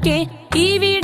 வாழ்க்கை இவ்விட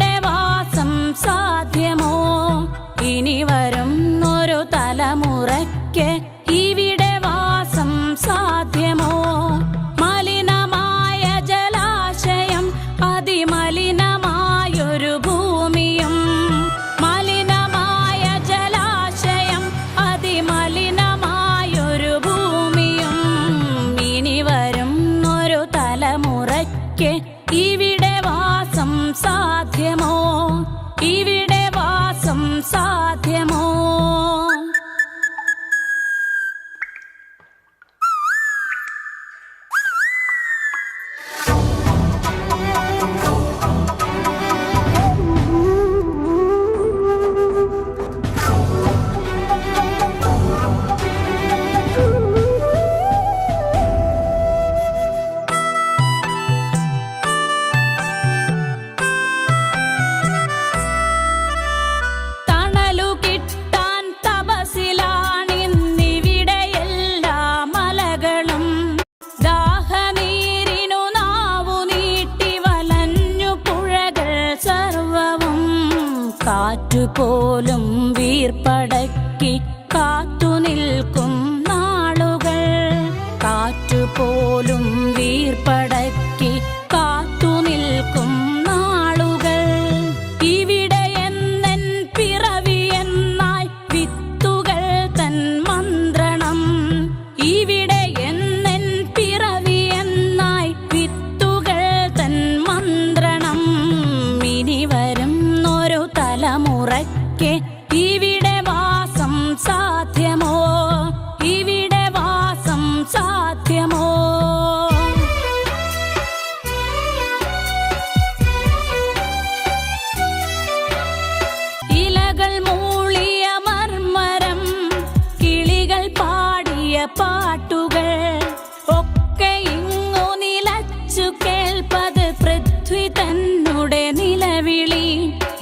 കാറ്റുപോലും വീർപ്പടക്കി കാത്തു നിൽക്കും നാളുകൾ. കാറ്റുപോലും വീർപ്പട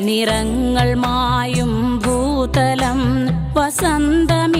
നിറങ്ങൾ മായും ഭൂതലം വസന്തമിങ്ങുവരും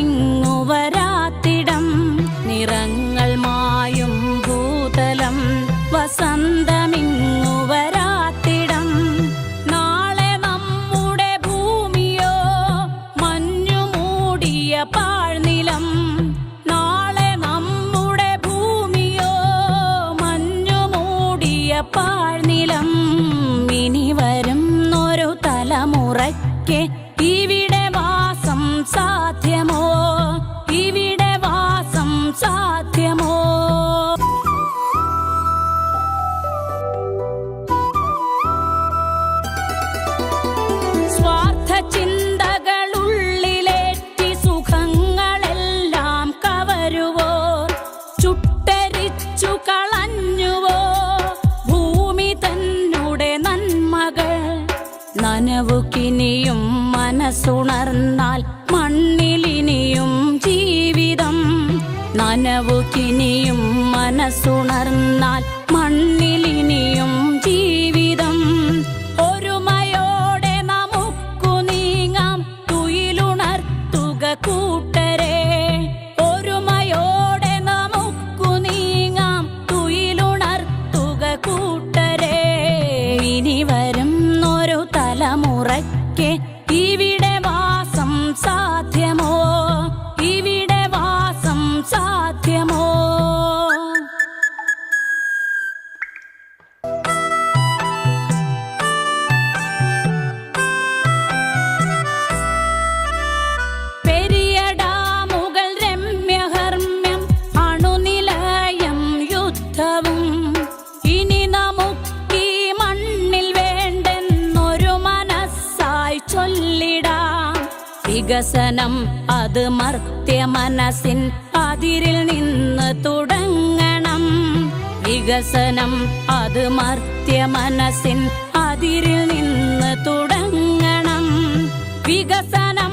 നനവുക്കിനിയും മനസ്സുണർന്നാൽ മണ്ണിലിനിയും ജീവിതം നനവുക്കിനിയും മനസ്സുണർന്നാൽ വികസനം അത് മർത്യ മനസ്സിൻ അതിരിൽ നിന്ന് തുടങ്ങണം. വികസനം അത് മർത്യ മനസ്സിൻ അതിരിൽ നിന്ന് തുടങ്ങണം. വികസനം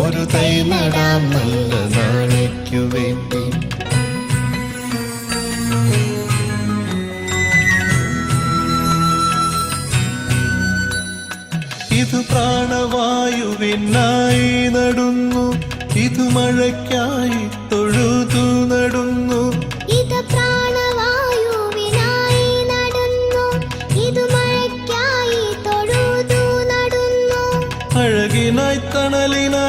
ഒരു തൈ നടാം നല്ല നാളേക്കു വേണ്ടി. ഇത് പ്രാണവായുവിനായി നടുന്നു ഇത് മഴയ്ക്കായി തൊഴുതു നടുന്നു. ഇത് പ്രാണവായുവിനായി നടുന്നു ഇത് മഴയ്ക്കായി തൊഴുതു നടുന്നു. അഴകിനായി തണലിനായി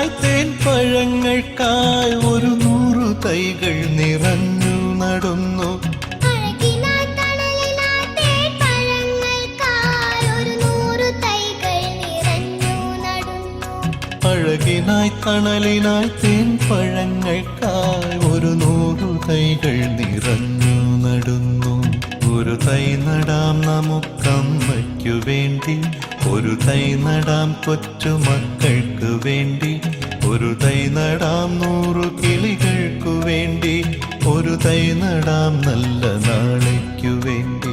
അഴകിനായി തണലിനായി തേൻ പഴങ്ങൾക്കായി ഒരു നൂറു തൈകൾ നിറഞ്ഞു നടുന്നു. ഒരു തൈ നടാം നമുക്കമ്മയ്ക്കു വേണ്ടി. ഒരു തൈ നടാം കൊച്ചു മക്കൾക്ക് വേണ്ടി. ഒരു തൈ നടാം നൂറു കിളികൾക്കു വേണ്ടി. ഒരു തൈ നടാം നല്ല നാളേക്കു വേണ്ടി.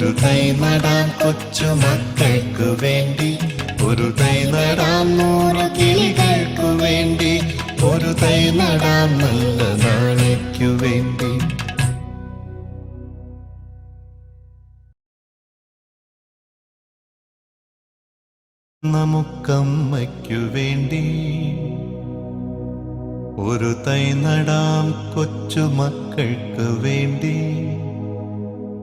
ഒരു തൈ കൊച്ചു മക്കൾക്ക് വേണ്ടി. ഒരു തൈ നടാം നൂറ് കിളികൾക്കു വേണ്ടി. ഒരു തൈ നടാം നല്ല നാളേക്കു വേണ്ടി. നമുക്കമ്മയ്ക്കു വേണ്ടി. ഒരു തൈ നടാം കൊച്ചു മക്കൾക്ക് വേണ്ടി.